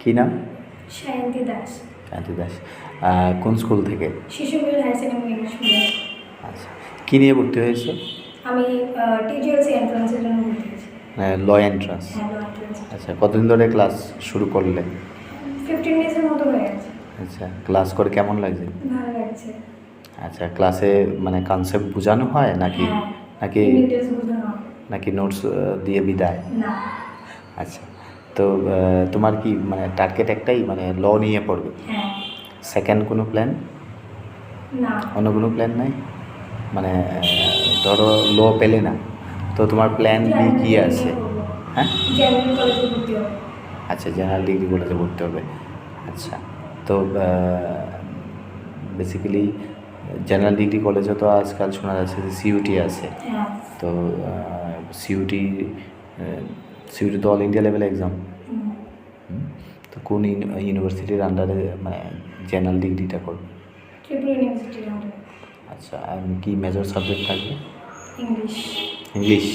কী নাম? সায়ন্তী দাস। কান্তি দাস। কোন স্কুল থেকে? Shishukul higher secondary English medium. আচ্ছা। কী নিয়ে ভর্তি হয়েছে? আমি টিজিএলসি এন্ট্রান্সের জন্য ভর্তি হয়েছি। ল এন্ট্রান্স হ্যাঁ আচ্ছা কতদিন ধরে ক্লাস শুরু করলে? ফিফটিন ডেজের মতো হয়ে গেছে। আচ্ছা ক্লাস করে কেমন লাগছে? ভালো লাগছে। আচ্ছা ক্লাসে মানে কনসেপ্ট বোঝানো হয় নাকি? হ্যাঁ নাকি নাকি নোটস দিয়ে বিদায়? না। আচ্ছা। তো তোমার কি মানে টার্গেট একটাই? মানে ল নিয়ে পড়বে। হ্যাঁ। সেকেন্ড কোনো প্ল্যান অন্য কোনো প্ল্যান নাই? মানে ধরো ল পেলে না। তো তোমার প্ল্যান বি কী আছে? হ্যাঁ? আচ্ছা জেনারেল ডিগ্রি কলেজে ভর্তি হবে। আচ্ছা তো বেসিক্যালি জেনারেল ডিগ্রি কলেজে তো আজকাল শোনা যাচ্ছে যে সিইউটি আছে। হ্যাঁ। তো সিইউটি সিইউটি তো অল ইন্ডিয়া লেভেল এক্সাম তো কোন ইউনিভার্সিটির আন্ডারে মানে জেনারেল ডিগ্রিটা করবে আচ্ছা আর কি মেজর সাবজেক্ট থাকবে? English English